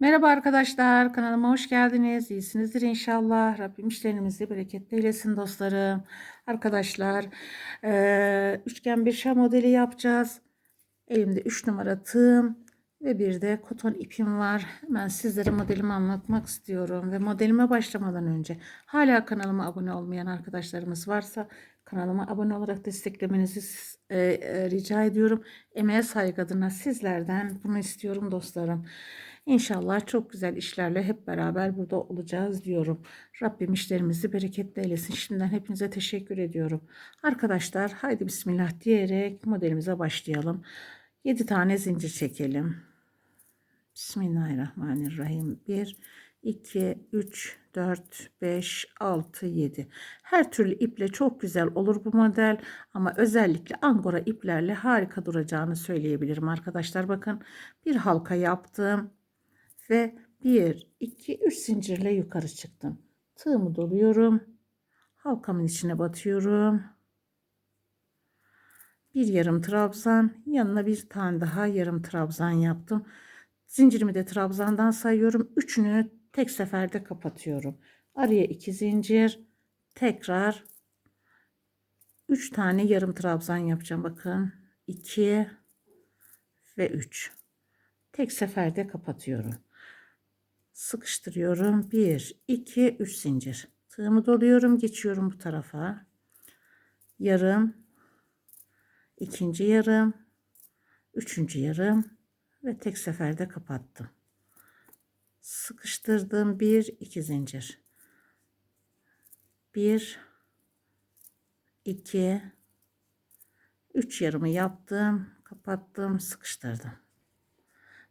Merhaba arkadaşlar, kanalıma hoş geldiniz. İyisinizdir inşallah. Rabbim işlerinizi bereketli eylesin dostlarım. Arkadaşlar, eee, üçgen bir şa modeli yapacağız. Elimde 3 numara tığım ve bir de koton ipim var. Hemen sizlere modelimi anlatmak istiyorum. Ve modelime başlamadan önce hala kanalıma abone olmayan arkadaşlarımız varsa kanalıma abone olarak desteklemenizi e, e, rica ediyorum. Emeğe saygı adına sizlerden bunu istiyorum dostlarım. İnşallah çok güzel işlerle hep beraber burada olacağız diyorum. Rabbim işlerimizi bereketli eylesin. Şimdiden hepinize teşekkür ediyorum. Arkadaşlar haydi bismillah diyerek modelimize başlayalım. 7 tane zincir çekelim. Bismillahirrahmanirrahim. 1, 2, 3, 4, 5, 6, 7. Her türlü iple çok güzel olur bu model ama özellikle angora iplerle harika duracağını söyleyebilirim arkadaşlar. Bakın bir halka yaptım ve 1, 2, 3 zincirle yukarı çıktım. Tığımı doluyorum. Halkamın içine batıyorum. Bir yarım trabzan, yanına bir tane daha yarım trabzan yaptım. Zincirimi de trabzandan sayıyorum. Üçünü tek seferde kapatıyorum. Araya iki zincir, tekrar 3 tane yarım trabzan yapacağım. Bakın 2 ve 3. Tek seferde kapatıyorum sıkıştırıyorum. 1, 2, 3 zincir. Tığımı doluyorum. Geçiyorum bu tarafa. Yarım. ikinci yarım. Üçüncü yarım. Ve tek seferde kapattım. Sıkıştırdım. 1, 2 zincir. 1, 2, 3 yarımı yaptım. Kapattım. Sıkıştırdım.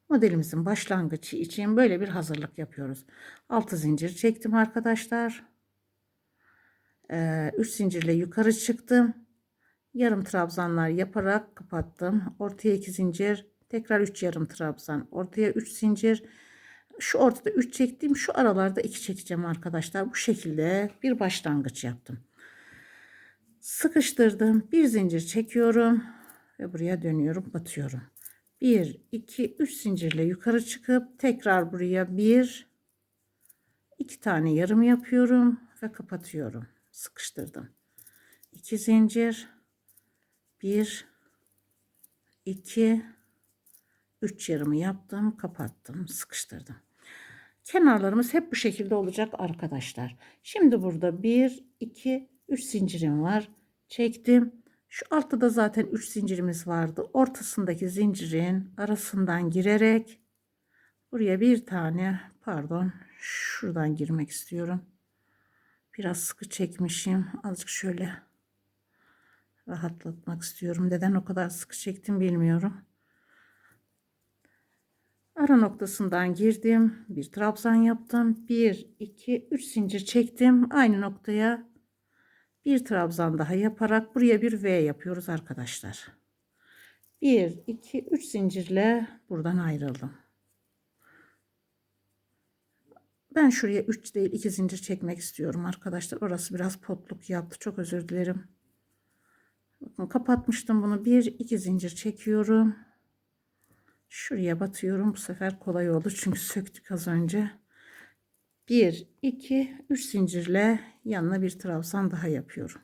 Modelimizin başlangıcı için böyle bir hazırlık yapıyoruz. 6 zincir çektim arkadaşlar. 3 ee, zincirle yukarı çıktım. Yarım trabzanlar yaparak kapattım. Ortaya 2 zincir. Tekrar 3 yarım trabzan. Ortaya 3 zincir. Şu ortada 3 çektim. Şu aralarda 2 çekeceğim arkadaşlar. Bu şekilde bir başlangıç yaptım. Sıkıştırdım. Bir zincir çekiyorum. Ve buraya dönüyorum. Batıyorum. 1 2 3 zincirle yukarı çıkıp tekrar buraya 1 2 tane yarım yapıyorum ve kapatıyorum. Sıkıştırdım. 2 zincir 1 2 3 yarımı yaptım kapattım sıkıştırdım. Kenarlarımız hep bu şekilde olacak arkadaşlar. Şimdi burada 1 2 3 zincirim var. Çektim şu altta da zaten 3 zincirimiz vardı. Ortasındaki zincirin arasından girerek buraya bir tane pardon şuradan girmek istiyorum. Biraz sıkı çekmişim. Azıcık şöyle rahatlatmak istiyorum. Neden o kadar sıkı çektim bilmiyorum. Ara noktasından girdim. Bir trabzan yaptım. 1, 2, 3 zincir çektim. Aynı noktaya bir trabzan daha yaparak buraya bir V yapıyoruz arkadaşlar. 1 2 3 zincirle buradan ayrıldım. Ben şuraya 3 değil 2 zincir çekmek istiyorum arkadaşlar. Orası biraz potluk yaptı. Çok özür dilerim. Bakın kapatmıştım bunu. 1 2 zincir çekiyorum. Şuraya batıyorum. Bu sefer kolay oldu çünkü söktük az önce. 1 2 3 zincirle yanına bir trabzan daha yapıyorum.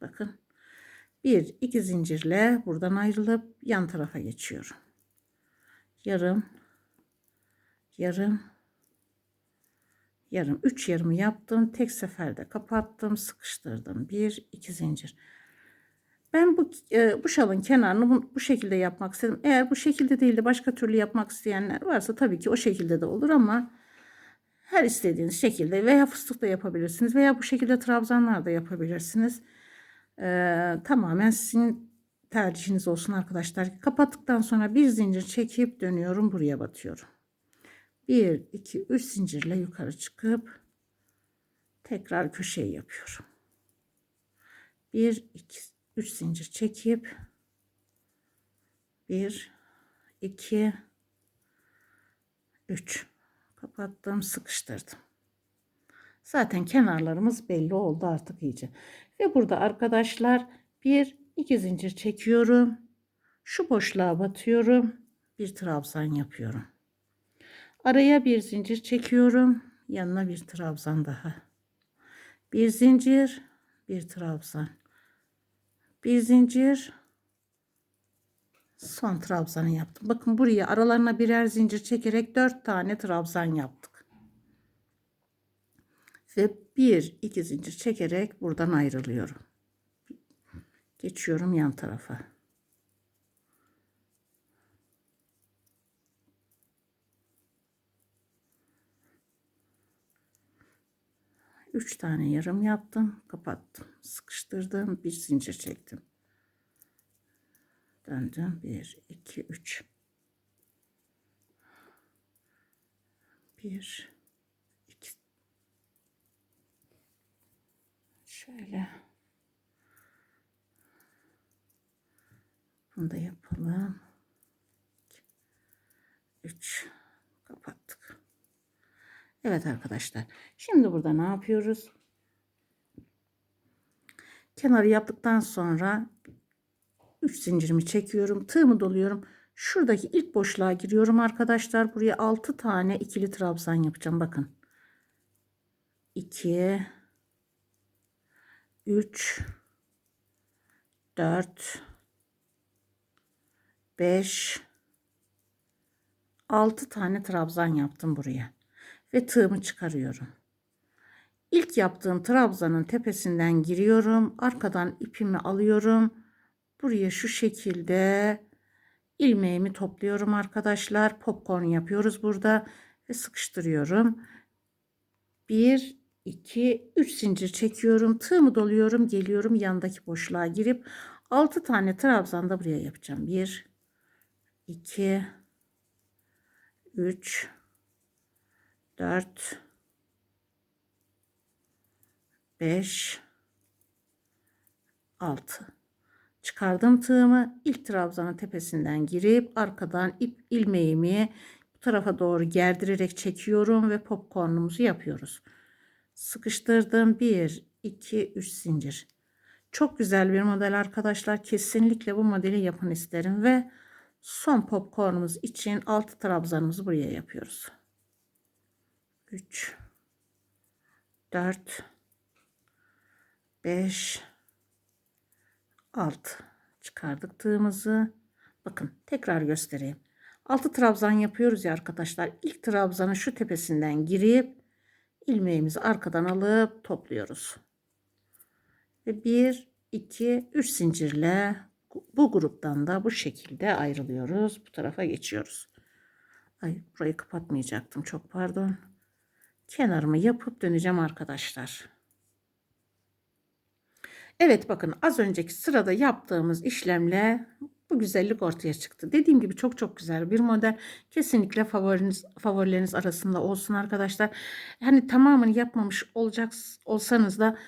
Bakın. 1 2 zincirle buradan ayrılıp yan tarafa geçiyorum. Yarım yarım yarım 3 yarımı yaptım. Tek seferde kapattım, sıkıştırdım. 1 2 zincir. Ben bu e, bu şalın kenarını bu, bu şekilde yapmak istedim. Eğer bu şekilde değil de başka türlü yapmak isteyenler varsa tabii ki o şekilde de olur ama her istediğiniz şekilde veya fıstık da yapabilirsiniz veya bu şekilde trabzanlar da yapabilirsiniz. Ee, tamamen sizin tercihiniz olsun arkadaşlar. Kapattıktan sonra bir zincir çekip dönüyorum buraya batıyorum. 1 2 3 zincirle yukarı çıkıp tekrar köşeyi yapıyorum. 1 2 3 zincir çekip 1 2 3 kapattım sıkıştırdım zaten kenarlarımız belli oldu artık iyice ve burada arkadaşlar bir iki zincir çekiyorum şu boşluğa batıyorum bir trabzan yapıyorum. Araya bir zincir çekiyorum. Yanına bir trabzan daha. Bir zincir, bir trabzan. Bir zincir, son trabzanı yaptım. Bakın buraya aralarına birer zincir çekerek dört tane trabzan yaptık. Ve bir iki zincir çekerek buradan ayrılıyorum. Geçiyorum yan tarafa. Üç tane yarım yaptım, kapattım, sıkıştırdım, bir zincir çektim. Döndüm, bir, iki, üç. Bir, iki. Şöyle. Bunu da yapalım. 3 kapattık. Evet arkadaşlar. Şimdi burada ne yapıyoruz? Kenarı yaptıktan sonra 3 zincirimi çekiyorum. Tığımı doluyorum. Şuradaki ilk boşluğa giriyorum arkadaşlar. Buraya 6 tane ikili trabzan yapacağım. Bakın. 2 3 4 5 6 tane trabzan yaptım buraya ve tığımı çıkarıyorum. İlk yaptığım trabzanın tepesinden giriyorum. Arkadan ipimi alıyorum. Buraya şu şekilde ilmeğimi topluyorum arkadaşlar. Popcorn yapıyoruz burada ve sıkıştırıyorum. 1 2 3 zincir çekiyorum. Tığımı doluyorum. Geliyorum yandaki boşluğa girip 6 tane trabzan da buraya yapacağım. 1 2 3 4 5 6 çıkardım tığımı ilk trabzanın tepesinden girip arkadan ip ilmeğimi bu tarafa doğru gerdirerek çekiyorum ve popcornumuzu yapıyoruz. Sıkıştırdım 1 2 3 zincir. Çok güzel bir model arkadaşlar. Kesinlikle bu modeli yapın isterim ve son popcornumuz için 6 trabzanımızı buraya yapıyoruz 3 4 5 6 çıkardık tığımızı bakın tekrar göstereyim. 6 trabzan yapıyoruz ya arkadaşlar. İlk trabzanın şu tepesinden girip ilmeğimizi arkadan alıp topluyoruz. Ve 1 2 3 zincirle bu gruptan da bu şekilde ayrılıyoruz. Bu tarafa geçiyoruz. Ay burayı kapatmayacaktım. Çok pardon kenarımı yapıp döneceğim arkadaşlar. Evet bakın az önceki sırada yaptığımız işlemle bu güzellik ortaya çıktı. Dediğim gibi çok çok güzel bir model. Kesinlikle favoriniz, favorileriniz arasında olsun arkadaşlar. Hani tamamını yapmamış olacak olsanız da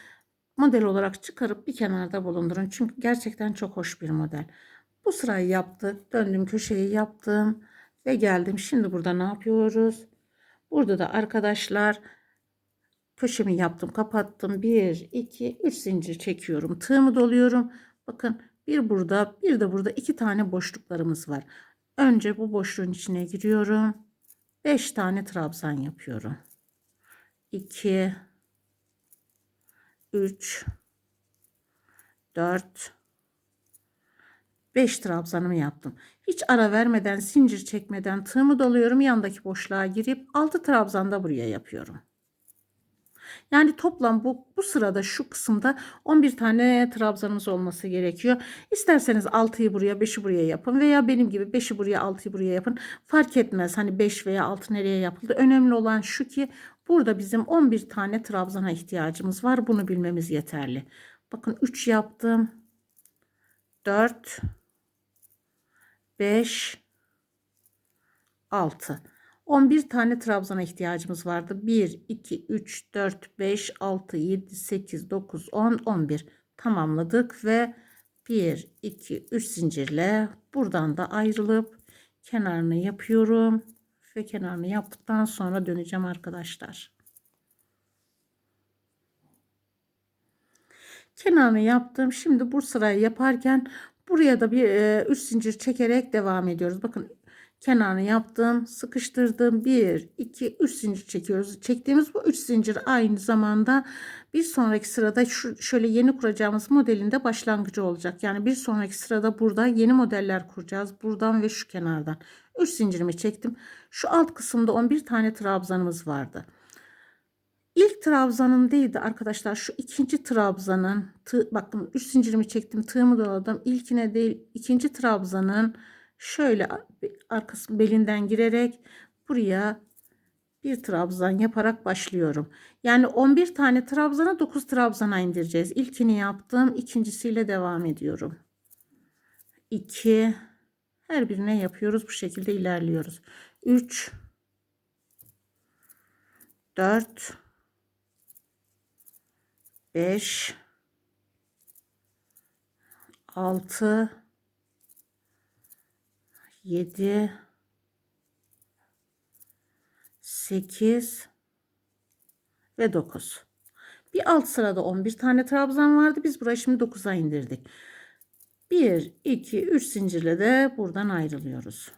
model olarak çıkarıp bir kenarda bulundurun. Çünkü gerçekten çok hoş bir model. Bu sırayı yaptık. Döndüm köşeyi yaptım ve geldim. Şimdi burada ne yapıyoruz? Burada da arkadaşlar köşemi yaptım kapattım. 1 2 3 zincir çekiyorum. Tığımı doluyorum. Bakın bir burada bir de burada iki tane boşluklarımız var. Önce bu boşluğun içine giriyorum. 5 tane trabzan yapıyorum. 2 3 4 5 trabzanımı yaptım. Hiç ara vermeden zincir çekmeden tığımı doluyorum. Yandaki boşluğa girip 6 trabzan da buraya yapıyorum. Yani toplam bu, bu sırada şu kısımda 11 tane trabzanımız olması gerekiyor. İsterseniz 6'yı buraya 5'i buraya yapın veya benim gibi 5'i buraya 6'yı buraya yapın. Fark etmez hani 5 veya 6 nereye yapıldı. Önemli olan şu ki burada bizim 11 tane trabzana ihtiyacımız var. Bunu bilmemiz yeterli. Bakın 3 yaptım. 4 5 6 11 tane trabzana ihtiyacımız vardı. 1 2 3 4 5 6 7 8 9 10 11 tamamladık ve 1 2 3 zincirle buradan da ayrılıp kenarını yapıyorum ve kenarını yaptıktan sonra döneceğim arkadaşlar. Kenarını yaptım. Şimdi bu sırayı yaparken buraya da bir 3 zincir çekerek devam ediyoruz. Bakın kenarını yaptım sıkıştırdım. 1 2 3 zincir çekiyoruz. Çektiğimiz bu 3 zincir aynı zamanda bir sonraki sırada şu şöyle yeni kuracağımız modelinde başlangıcı olacak. Yani bir sonraki sırada burada yeni modeller kuracağız. Buradan ve şu kenardan. 3 zincirimi çektim. Şu alt kısımda 11 tane trabzanımız vardı İlk trabzanın değildi arkadaşlar şu ikinci trabzanın tığ, bakın 3 zincirimi çektim tığımı doladım ilkine değil ikinci trabzanın şöyle arkası belinden girerek buraya bir trabzan yaparak başlıyorum. Yani 11 tane trabzana 9 trabzana indireceğiz. İlkini yaptım. ikincisiyle devam ediyorum. 2 her birine yapıyoruz. Bu şekilde ilerliyoruz. 3 4 5 6 7 8 ve 9. Bir alt sırada 11 tane trabzan vardı. Biz burayı şimdi 9'a indirdik. 1 2 3 zincirle de buradan ayrılıyoruz.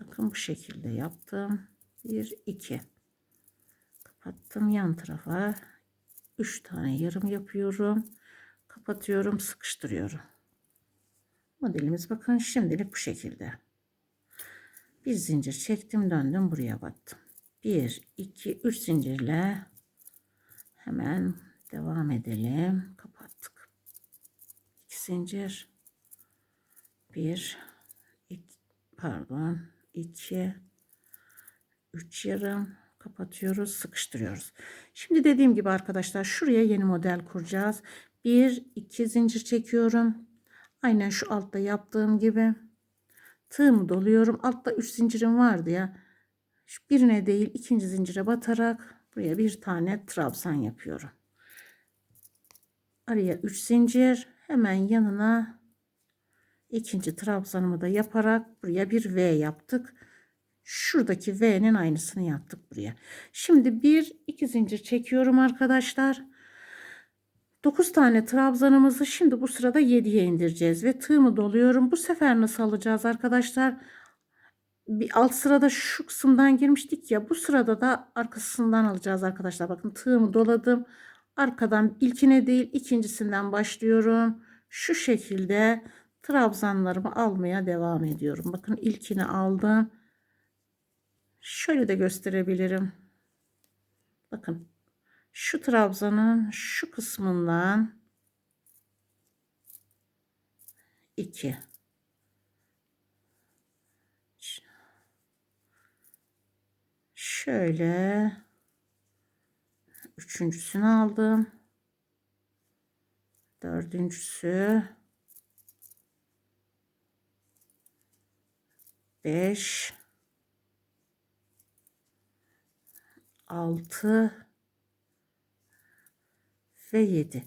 Bakın bu şekilde yaptım. 1 2 kapattım yan tarafa. 3 tane yarım yapıyorum. Kapatıyorum sıkıştırıyorum. Modelimiz bakın şimdilik bu şekilde. Bir zincir çektim döndüm buraya battım. 1 2 3 zincirle hemen devam edelim. Kapattık. 2 zincir. 1 2 pardon 2 3 yarım kapatıyoruz sıkıştırıyoruz. Şimdi dediğim gibi arkadaşlar şuraya yeni model kuracağız. Bir iki zincir çekiyorum. Aynen şu altta yaptığım gibi. Tığımı doluyorum. Altta 3 zincirim vardı ya. Şu birine değil ikinci zincire batarak buraya bir tane trabzan yapıyorum. Araya 3 zincir hemen yanına ikinci trabzanımı da yaparak buraya bir V yaptık şuradaki V'nin aynısını yaptık buraya. Şimdi bir iki zincir çekiyorum arkadaşlar. 9 tane trabzanımızı şimdi bu sırada 7'ye indireceğiz ve tığımı doluyorum. Bu sefer nasıl alacağız arkadaşlar? Bir alt sırada şu kısımdan girmiştik ya bu sırada da arkasından alacağız arkadaşlar. Bakın tığımı doladım. Arkadan ilkine değil ikincisinden başlıyorum. Şu şekilde trabzanlarımı almaya devam ediyorum. Bakın ilkini aldım. Şöyle de gösterebilirim. Bakın şu trabzanın şu kısmından 2 şöyle üçüncüsünü aldım. Dördüncüsü 5 6 ve 7.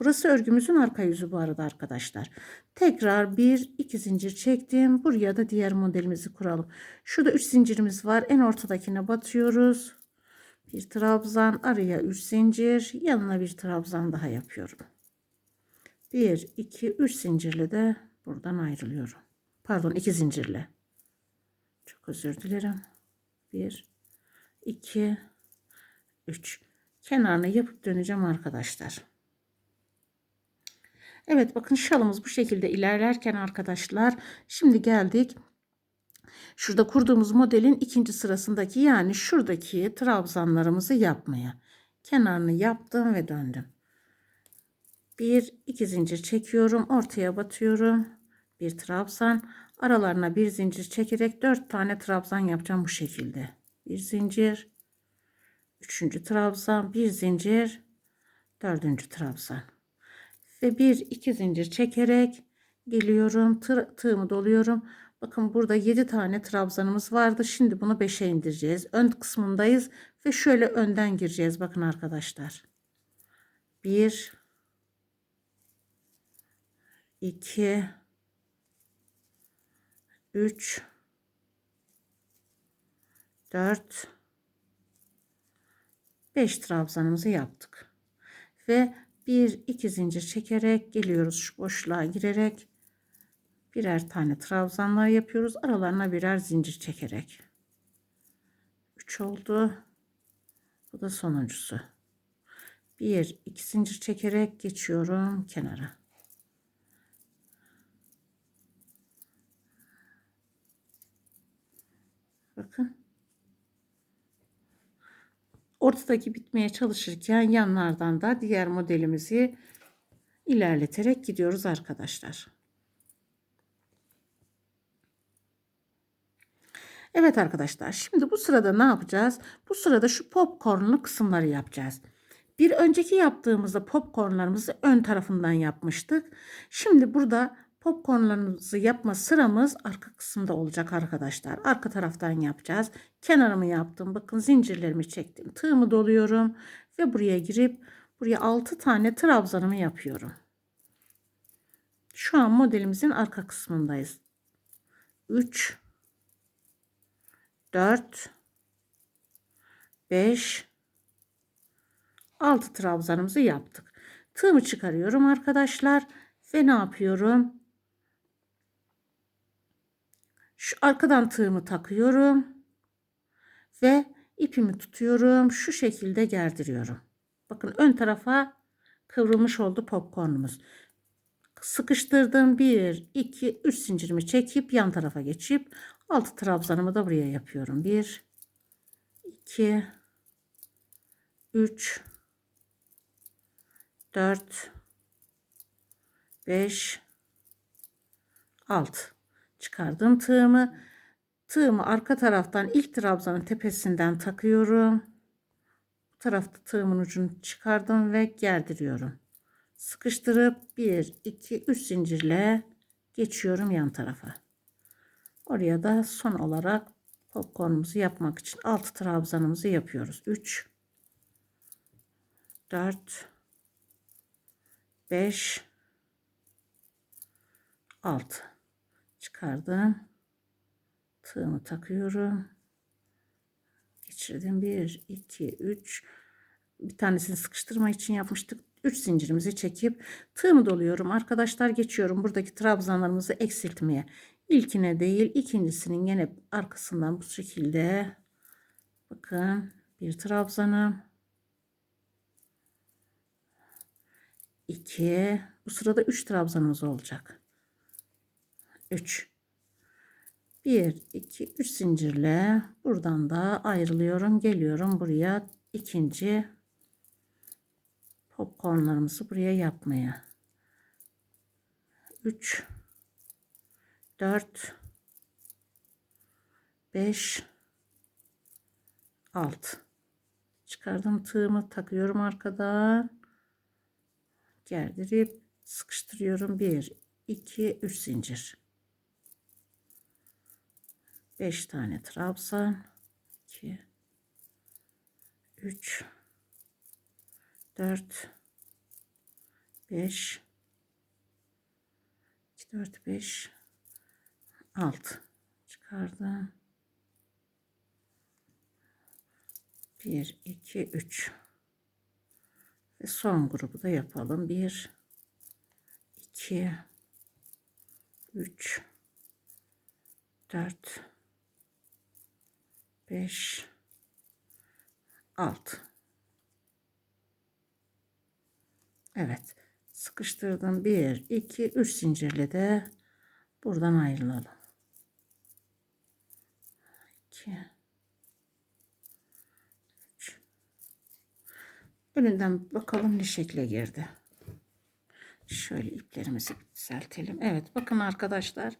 Burası örgümüzün arka yüzü bu arada arkadaşlar. Tekrar bir iki zincir çektim. Buraya da diğer modelimizi kuralım. Şurada 3 zincirimiz var. En ortadakine batıyoruz. Bir trabzan araya 3 zincir yanına bir trabzan daha yapıyorum. 1 2 3 zincirle de buradan ayrılıyorum. Pardon 2 zincirle. Çok özür dilerim. 1 2 3 kenarına yapıp döneceğim arkadaşlar. Evet bakın şalımız bu şekilde ilerlerken arkadaşlar şimdi geldik şurada kurduğumuz modelin ikinci sırasındaki yani şuradaki trabzanlarımızı yapmaya. Kenarını yaptım ve döndüm. Bir iki zincir çekiyorum ortaya batıyorum bir trabzan aralarına bir zincir çekerek dört tane trabzan yapacağım bu şekilde bir zincir üçüncü trabzan bir zincir dördüncü trabzan. Ve bir iki zincir çekerek geliyorum tığ, tığımı doluyorum. Bakın burada 7 tane trabzanımız vardı. Şimdi bunu 5'e indireceğiz. Ön kısmındayız ve şöyle önden gireceğiz bakın arkadaşlar. 1 2 3 4 5 trabzanımızı yaptık. Ve bir iki zincir çekerek geliyoruz şu boşluğa girerek birer tane trabzanlar yapıyoruz. Aralarına birer zincir çekerek. 3 oldu. Bu da sonuncusu. 1 2 zincir çekerek geçiyorum kenara. Bakın. Ortadaki bitmeye çalışırken yanlardan da diğer modelimizi ilerleterek gidiyoruz arkadaşlar. Evet arkadaşlar şimdi bu sırada ne yapacağız? Bu sırada şu popcornlu kısımları yapacağız. Bir önceki yaptığımızda popcornlarımızı ön tarafından yapmıştık. Şimdi burada popcornlarımızı yapma sıramız arka kısımda olacak arkadaşlar. Arka taraftan yapacağız. Kenarımı yaptım. Bakın zincirlerimi çektim. Tığımı doluyorum ve buraya girip buraya 6 tane trabzanımı yapıyorum. Şu an modelimizin arka kısmındayız. 3 4 5 6 trabzanımızı yaptık. Tığımı çıkarıyorum arkadaşlar ve ne yapıyorum? Şu arkadan tığımı takıyorum ve ipimi tutuyorum. Şu şekilde gerdiriyorum. Bakın ön tarafa kıvrılmış oldu popcornumuz. Sıkıştırdım. 1, 2, 3 zincirimi çekip yan tarafa geçip altı trabzanımı da buraya yapıyorum. 1, 2, 3, 4, 5, 6 çıkardım tığımı. Tığımı arka taraftan ilk trabzanın tepesinden takıyorum. Bu tarafta tığımın ucunu çıkardım ve gerdiriyorum. Sıkıştırıp 1, 2, 3 zincirle geçiyorum yan tarafa. Oraya da son olarak popcornumuzu yapmak için 6 trabzanımızı yapıyoruz. 3, 4, 5, 6 çıkardım. Tığımı takıyorum. Geçirdim. 1, 2, 3. Bir tanesini sıkıştırma için yapmıştık. 3 zincirimizi çekip tığımı doluyorum. Arkadaşlar geçiyorum buradaki trabzanlarımızı eksiltmeye. İlkine değil ikincisinin yine arkasından bu şekilde bakın bir trabzanım 2 bu sırada 3 trabzanımız olacak. 3 1 2 3 zincirle buradan da ayrılıyorum. Geliyorum buraya ikinci popcornlarımızı buraya yapmaya. 3 4 5 6 çıkardım tığımı takıyorum arkadan. Gerdirip sıkıştırıyorum. 1 2 3 zincir 5 tane trabzan. 2 3 4 5 2 4 5 6 çıkardım. 1 2 3 ve son grubu da yapalım. 1 2 3 4 5 6 Evet. Sıkıştırdım. 1 2 3 zincirle de buradan ayrılalım. 2 3 önünden bakalım ne şekle girdi. Şöyle iplerimizi düzeltelim. Evet bakın arkadaşlar.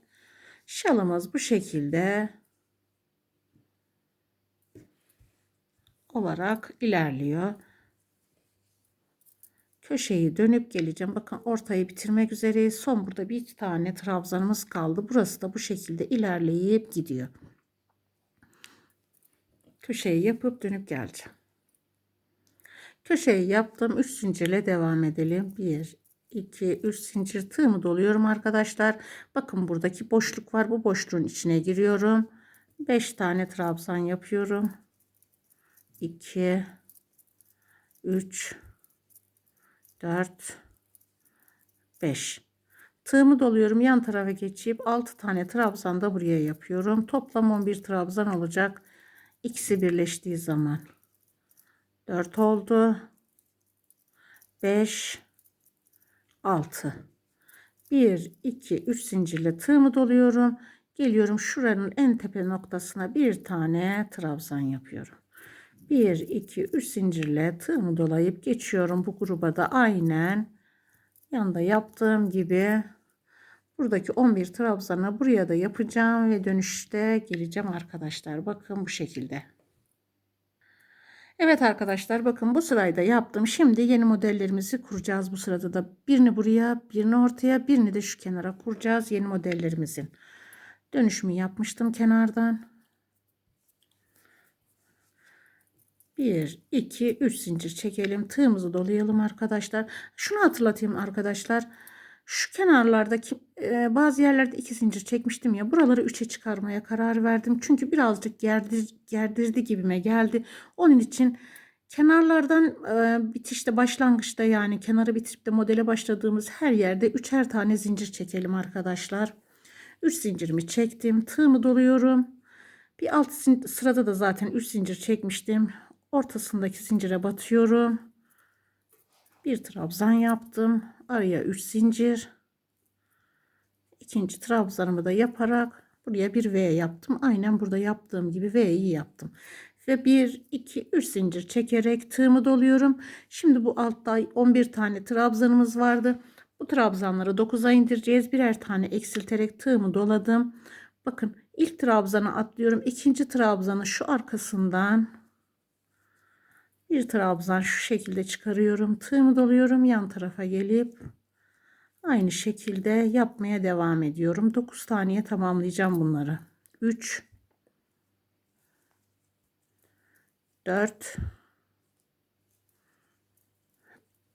Şalımız bu şekilde olarak ilerliyor. Köşeyi dönüp geleceğim. Bakın ortayı bitirmek üzereyiz. Son burada bir tane trabzanımız kaldı. Burası da bu şekilde ilerleyip gidiyor. Köşeyi yapıp dönüp geleceğim. Köşeyi yaptım. 3 zincirle devam edelim. 1, 2, 3 zincir tığımı doluyorum arkadaşlar. Bakın buradaki boşluk var. Bu boşluğun içine giriyorum. 5 tane trabzan yapıyorum. 2 3 4 5 Tığımı doluyorum. Yan tarafa geçip 6 tane trabzan da buraya yapıyorum. Toplam 11 trabzan olacak. İkisi birleştiği zaman. 4 oldu. 5 6 1 2 3 zincirle tığımı doluyorum. Geliyorum şuranın en tepe noktasına bir tane trabzan yapıyorum. 1 2 3 zincirle tığımı dolayıp geçiyorum bu gruba da aynen yanında yaptığım gibi buradaki 11 trabzanı buraya da yapacağım ve dönüşte geleceğim arkadaşlar. Bakın bu şekilde. Evet arkadaşlar bakın bu sırayı da yaptım. Şimdi yeni modellerimizi kuracağız bu sırada da. Birini buraya, birini ortaya, birini de şu kenara kuracağız yeni modellerimizin. Dönüşümü yapmıştım kenardan. 1, 2, 3 zincir çekelim. Tığımızı dolayalım arkadaşlar. Şunu hatırlatayım arkadaşlar. Şu kenarlardaki e, bazı yerlerde 2 zincir çekmiştim ya. Buraları 3'e çıkarmaya karar verdim. Çünkü birazcık gerdir, gerdirdi gibime geldi. Onun için kenarlardan e, bitişte başlangıçta yani kenarı bitirip de modele başladığımız her yerde üçer tane zincir çekelim arkadaşlar. 3 zincirimi çektim. Tığımı doluyorum. Bir alt sırada da zaten 3 zincir çekmiştim. Ortasındaki zincire batıyorum. Bir trabzan yaptım. Araya 3 zincir. İkinci trabzanımı da yaparak buraya bir V yaptım. Aynen burada yaptığım gibi V'yi yaptım. Ve 1, 2, 3 zincir çekerek tığımı doluyorum. Şimdi bu altta 11 tane trabzanımız vardı. Bu trabzanları 9'a indireceğiz. Birer tane eksilterek tığımı doladım. Bakın ilk trabzanı atlıyorum. ikinci trabzanı şu arkasından bir trabzan şu şekilde çıkarıyorum. Tığımı doluyorum. Yan tarafa gelip aynı şekilde yapmaya devam ediyorum. 9 taneye tamamlayacağım bunları. 3 4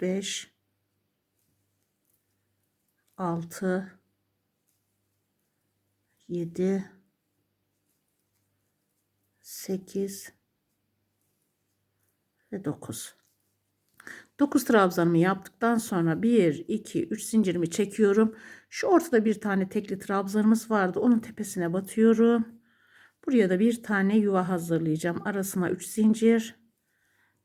5 6 7 8 ve 9. 9 trabzanımı yaptıktan sonra 1, 2, 3 zincirimi çekiyorum. Şu ortada bir tane tekli trabzanımız vardı. Onun tepesine batıyorum. Buraya da bir tane yuva hazırlayacağım. Arasına 3 zincir.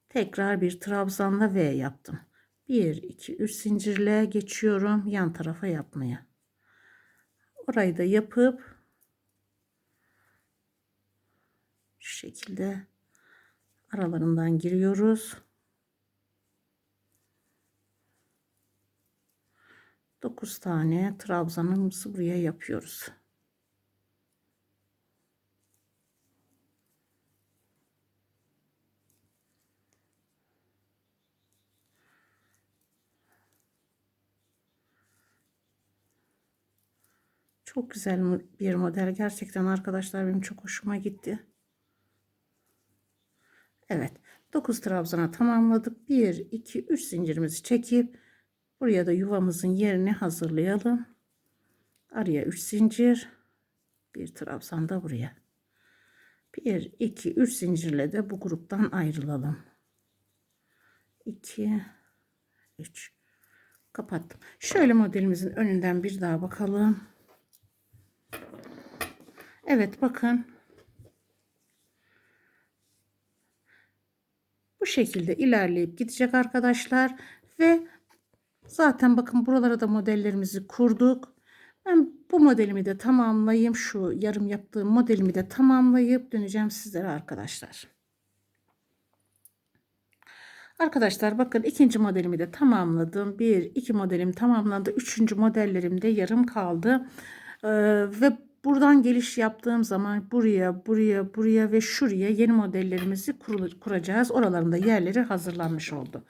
Tekrar bir trabzanla V yaptım. 1, 2, 3 zincirle geçiyorum yan tarafa yapmaya. Orayı da yapıp şu şekilde aralarından giriyoruz. 9 tane trabzanımızı buraya yapıyoruz. Çok güzel bir model. Gerçekten arkadaşlar benim çok hoşuma gitti. Evet. 9 trabzana tamamladık. 1, 2, 3 zincirimizi çekip buraya da yuvamızın yerini hazırlayalım. Araya 3 zincir. Bir trabzan da buraya. 1, 2, 3 zincirle de bu gruptan ayrılalım. 2, 3. Kapattım. Şöyle modelimizin önünden bir daha bakalım. Evet bakın Bu şekilde ilerleyip gidecek arkadaşlar. Ve zaten bakın buralara da modellerimizi kurduk. Ben bu modelimi de tamamlayayım. Şu yarım yaptığım modelimi de tamamlayıp döneceğim sizlere arkadaşlar. Arkadaşlar bakın ikinci modelimi de tamamladım. Bir, iki modelim tamamlandı. Üçüncü modellerim de yarım kaldı. Ee, ve Buradan geliş yaptığım zaman buraya, buraya, buraya ve şuraya yeni modellerimizi kuracağız. Oralarında yerleri hazırlanmış oldu.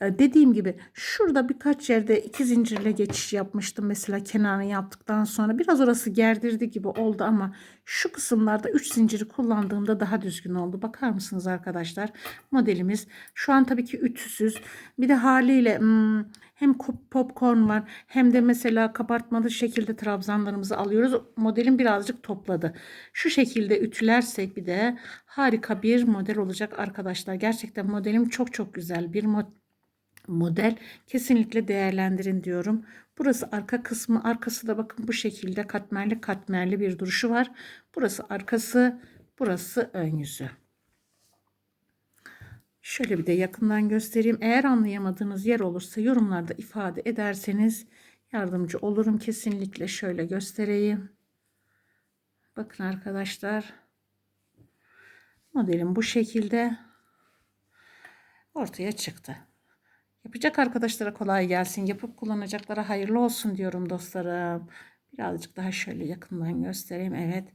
Ee, dediğim gibi şurada birkaç yerde iki zincirle geçiş yapmıştım. Mesela kenarını yaptıktan sonra biraz orası gerdirdi gibi oldu ama şu kısımlarda 3 zinciri kullandığımda daha düzgün oldu. Bakar mısınız arkadaşlar? Modelimiz şu an tabii ki ütüsüz. Bir de haliyle hmm, hem popcorn var hem de mesela kabartmalı şekilde trabzanlarımızı alıyoruz. Modelin birazcık topladı. Şu şekilde ütülersek bir de harika bir model olacak arkadaşlar. Gerçekten modelim çok çok güzel bir mod model kesinlikle değerlendirin diyorum. Burası arka kısmı arkası da bakın bu şekilde katmerli katmerli bir duruşu var. Burası arkası burası ön yüzü. Şöyle bir de yakından göstereyim. Eğer anlayamadığınız yer olursa yorumlarda ifade ederseniz yardımcı olurum. Kesinlikle şöyle göstereyim. Bakın arkadaşlar. Modelim bu şekilde ortaya çıktı. Yapacak arkadaşlara kolay gelsin. Yapıp kullanacaklara hayırlı olsun diyorum dostlarım. Birazcık daha şöyle yakından göstereyim. Evet.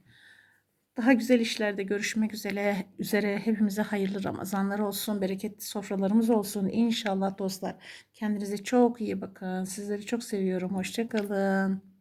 Daha güzel işlerde görüşmek üzere. Üzere hepimize hayırlı Ramazanlar olsun. Bereketli sofralarımız olsun. İnşallah dostlar. Kendinize çok iyi bakın. Sizleri çok seviyorum. Hoşçakalın.